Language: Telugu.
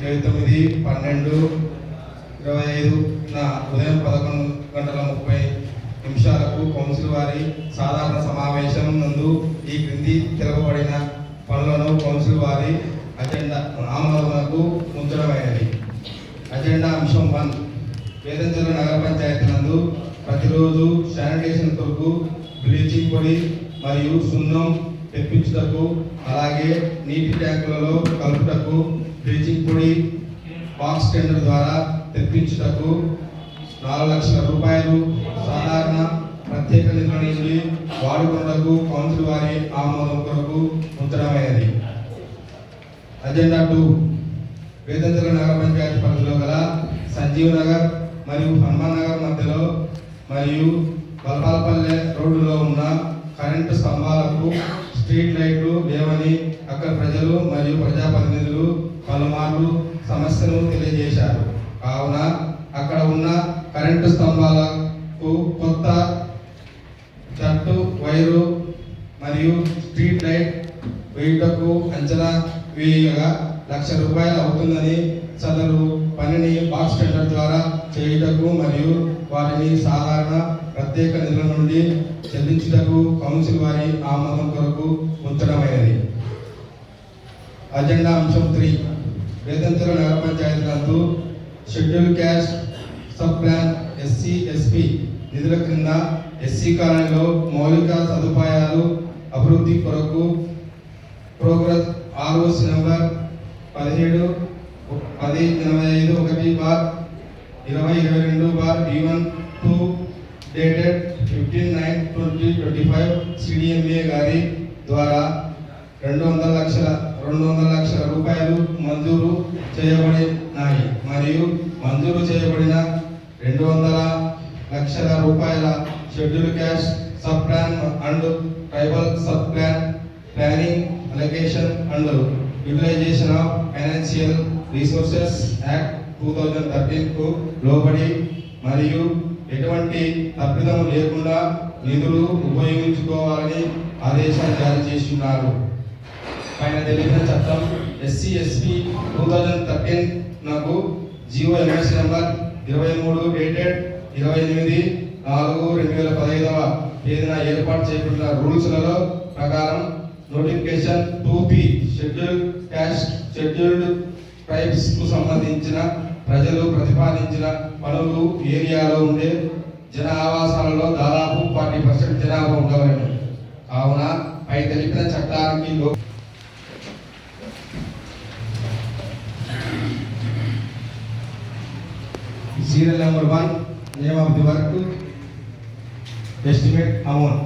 ఇరవై తొమ్మిది పన్నెండు ఇరవై ఐదున ఉదయం పదకొండు గంటల ముప్పై నిమిషాలకు కౌన్సిల్ వారి సాధారణ సమావేశం నందు ఈ క్రింది తెలపబడిన పనులను కౌన్సిల్ వారి అజెండా ఆమోదనకు ఉంచడమైనది అజెండా అంశం వన్. వేదంచల నగర పంచాయతీ నందు ప్రతిరోజు శానిటేషన్ కొరకు బ్లీచింగ్ పొడి మరియు సున్నం తెప్పించుటకు అలాగే నీటి ట్యాంకులలో కలుపుటకు బ్లీచింగ్ పొడి బాక్స్ టెండర్ ద్వారా తెప్పించుటకు నాలుగు లక్షల రూపాయలు సాధారణ ప్రత్యేక నిధుల నుండి వాడుకొనుటకు కౌన్సిల్ వారి ఆమోదం కొరకు ఉంచడమైనది అజెండా టూ వేదంచల నగర పంచాయతీ పరిధిలో గల సంజీవ్ నగర్ మరియు హనుమాన్ నగర్ మధ్యలో మరియు బల్పాలపల్లె రోడ్డులో ఉన్న కరెంటు స్తంభాలకు స్ట్రీట్ లైట్లు లేవని అక్కడ ప్రజలు మరియు ప్రజాప్రతినిధులు పలుమార్లు సమస్యను తెలియజేశారు. కావున అక్కడ ఉన్న కరెంటు స్తంభాలకు కొత్త జట్టు వైరు మరియు స్ట్రీట్ లైట్ వేయుటకు అంచనా వేయగా లక్ష రూపాయలు అవుతుందని సదరు పనిని బాక్స్ టెండర్ ద్వారా చేయుటకు మరియు వారిని సాధారణ ప్రత్యేక నిధుల నుండి చెల్లించుటకు కౌన్సిల్ వారి ఆమోదం కొరకు ఉంచడమైనది అజెండా అంశం త్రీ. వేదంతుల నగర పంచాయతీ నందు schedule caste sub plan SC SP నిధుల క్రింద ఎస్సీ కాలనీలో మౌలిక సదుపాయాలు అభివృద్ధి కొరకు ప్రోగ్రెస్ ఆర్ఓసి నెంబర్ పదిహేడు పది ఎనభై ఐదు ఒకటి బార్ ఇరవై ఇరవై రెండు bar D one two dated fifteen nine twenty twenty five CDMA గారి ద్వారా రెండు వందల లక్షల రెండు వందల లక్షల రూపాయలు మంజూరు చేయబడినాయి. మరియు మంజూరు చేయబడిన రెండు వందల లక్షల రూపాయల schedule caste sub plan and tribal sub plan planning allocation and utilization of financial resources act two thousand థర్టీన్కు లోబడి మరియు ఎటువంటి తప్పిదం లేకుండా నిధులు ఉపయోగించుకోవాలని ఆదేశాలు జారీ చేసి ఉన్నారు పైన తెలిపిన చట్టం SC SP two thousand thirteen నాకు జియో ఎంఎస్ నెంబర్ ఇరవై మూడు డేటెడ్ ఇరవై ఎనిమిది నాలుగు రెండు వేల పదహైదవ తేదీన ఏర్పాటు చేయబడిన రూల్స్లలో ప్రకారం notification two B scheduled caste scheduled ట్రైబ్స్కు సంబంధించిన ప్రజలు ప్రతిపాదించిన పనులు ఏరియాలో ఉండే జన ఆవాసాలలో దాదాపు ఫార్టీ పర్సెంట్ జనాభా ఉండవలను. కావున పై తెలిపిన చట్టానికి serial number one name of the work estimate amount